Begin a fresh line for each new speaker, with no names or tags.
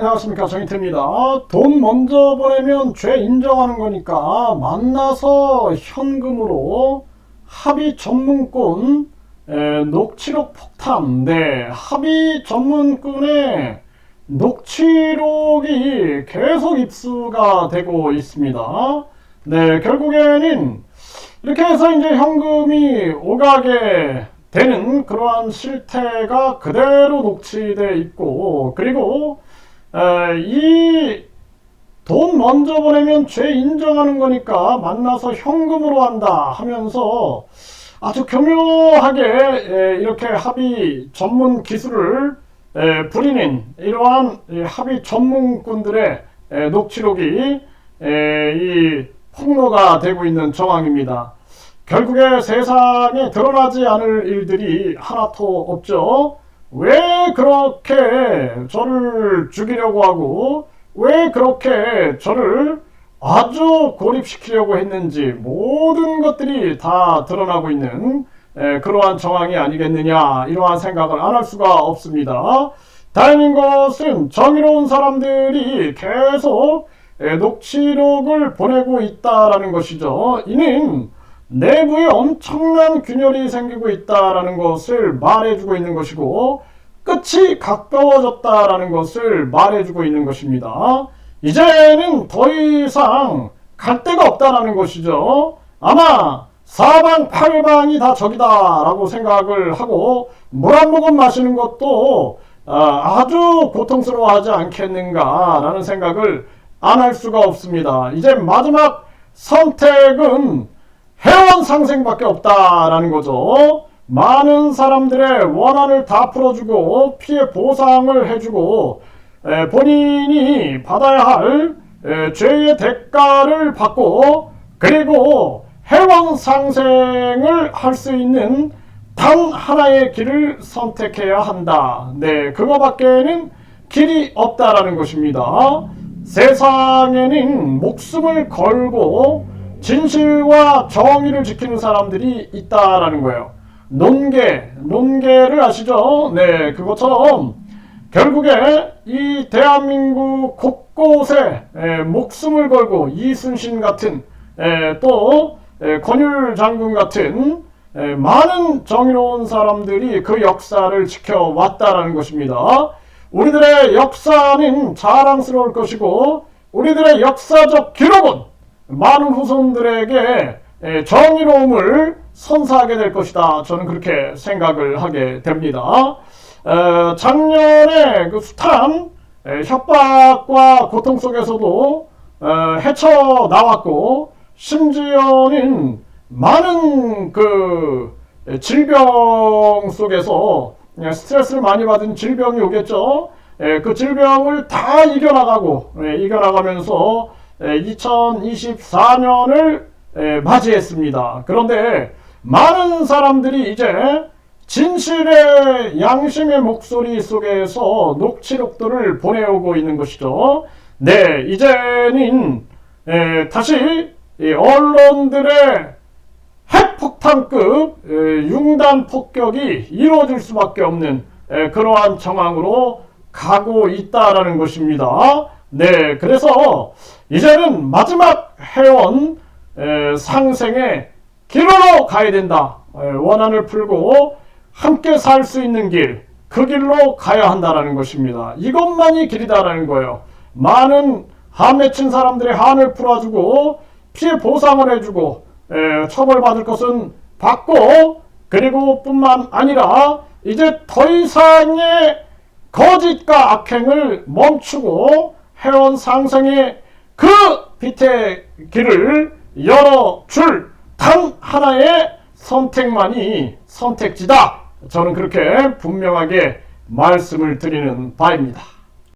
안녕하십니까 정인태입니다. 돈 먼저 보내면 죄 인정하는 거니까 만나서 현금으로 합의 전문꾼 에, 녹취록 폭탄 네 합의 전문꾼의 녹취록이 계속 입수가 되고 있습니다. 네 결국에는 이렇게 해서 이제 현금이 오가게 되는 그러한 실태가 그대로 녹취돼 있고 그리고 이돈 먼저 보내면 죄 인정하는 거니까 만나서 현금으로 한다 하면서 아주 교묘하게 에, 이렇게 합의 전문 기술을 에, 부리는 이러한 이 합의 전문꾼들의 에, 녹취록이 에, 이 폭로가 되고 있는 정황입니다. 결국에 세상에 드러나지 않을 일들이 하나도 없죠. 왜 그렇게 저를 죽이려고 하고 왜 그렇게 저를 아주 고립시키려고 했는지 모든 것들이 다 드러나고 있는 에, 그러한 정황이 아니겠느냐 이러한 생각을 안 할 수가 없습니다. 다행인 것은 정의로운 사람들이 계속 에, 녹취록을 보내고 있다라는 것이죠. 이는 내부에 엄청난 균열이 생기고 있다라는 것을 말해주고 있는 것이고 끝이 가까워졌다라는 것을 말해주고 있는 것입니다. 이제는 더 이상 갈 데가 없다라는 것이죠. 아마 사방팔방이 다 적이다라고 생각을 하고 물 한 모금 마시는 것도 아, 아주 고통스러워하지 않겠는가라는 생각을 안 할 수가 없습니다. 이제 마지막 선택은 회원 상생밖에 없다라는 거죠. 많은 사람들의 원한을 다 풀어주고 피해 보상을 해주고 본인이 받아야 할 죄의 대가를 받고 그리고 회원 상생을 할 수 있는 단 하나의 길을 선택해야 한다. 네, 그거밖에는 길이 없다라는 것입니다. 세상에는 목숨을 걸고 진실과 정의를 지키는 사람들이 있다라는 거예요. 논계, 논계를 아시죠? 네, 그것처럼 결국에 이 대한민국 곳곳에 에, 목숨을 걸고 이순신 같은 에, 또 에, 권율 장군 같은 에, 많은 정의로운 사람들이 그 역사를 지켜왔다라는 것입니다. 우리들의 역사는 자랑스러울 것이고 우리들의 역사적 기록은 많은 후손들에게 정의로움을 선사하게 될 것이다. 저는 그렇게 생각을 하게 됩니다. 작년에 그 숱한 협박과 고통 속에서도 헤쳐 나왔고 심지어는 많은 그 질병 속에서 스트레스를 많이 받은 질병이 오겠죠. 그 질병을 다 이겨나가고 이겨나가면서 2024년을 맞이했습니다. 그런데 많은 사람들이 이제 진실의 양심의 목소리 속에서 녹취록들을 보내오고 있는 것이죠. 네, 이제는 다시 언론들의 핵폭탄급 융단 폭격이 이루어질 수밖에 없는 그러한 정황으로 가고 있다라는 것입니다. 네, 그래서 이제는 마지막 회원 상생의 길로 가야 된다. 원한을 풀고 함께 살 수 있는 길, 그 길로 가야 한다라는 것입니다. 이것만이 길이다라는 거예요. 많은 한 맺힌 사람들의 한을 풀어주고 피해 보상을 해주고 처벌받을 것은 받고 그리고 뿐만 아니라 이제 더 이상의 거짓과 악행을 멈추고 회원 상생의 그 빛의 길을 열어줄 단 하나의 선택만이 선택지다. 저는 그렇게 분명하게 말씀을 드리는 바입니다.